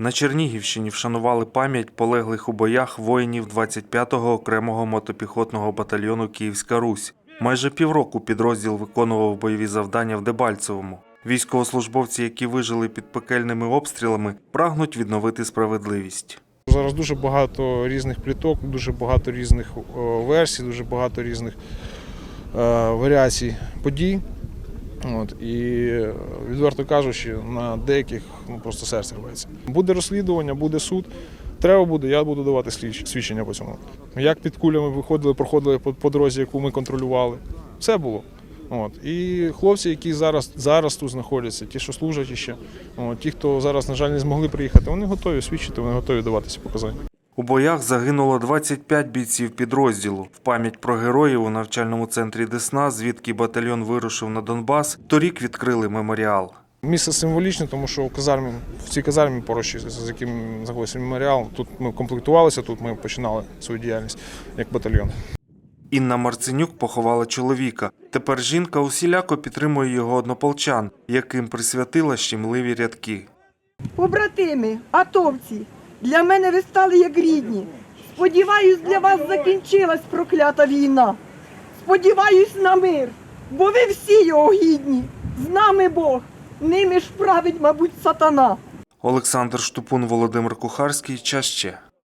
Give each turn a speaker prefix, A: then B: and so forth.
A: На Чернігівщині вшанували пам'ять полеглих у боях воїнів 25-го окремого мотопіхотного батальйону Київська Русь. Майже півроку підрозділ виконував бойові завдання в Дебальцевому. Військовослужбовці, які вижили під пекельними обстрілами, прагнуть відновити справедливість.
B: Зараз дуже багато різних пліток, дуже багато різних версій, дуже багато різних е, варіацій подій. От, і е, відверто кажучи, на деяких ну, просто серце рветься. Буде розслідування, буде суд. Треба буде, я буду давати свідчення по цьому. Як під кулями виходили, проходили по, по дорозі, яку ми контролювали. Все було. От. І хлопці, які зараз, зараз тут знаходяться, ті, що служать іще, ті, хто зараз, на жаль, не змогли приїхати, вони готові свідчити, вони готові даватися показання.
A: У боях загинуло 25 бійців підрозділу. В пам'ять про героїв у навчальному центрі Десна, звідки батальйон вирушив на Донбас, торік відкрили меморіал.
B: Місце символічне, тому що у казармі, в цій казармі поруч, з яким знаходиться меморіал, тут ми комплектувалися, тут ми починали свою діяльність як батальйон.
A: Інна Марценюк поховала чоловіка. Тепер жінка усіляко підтримує його однополчан, яким присвятила щемливі рядки.
C: Побратими, атовці, для мене ви стали як рідні. Сподіваюсь, для вас закінчилась проклята війна. Сподіваюсь на мир, бо ви всі його гідні. З нами Бог, ними ж править, мабуть, сатана.
A: Олександр Штупун, Володимир Кухарський. Час ще.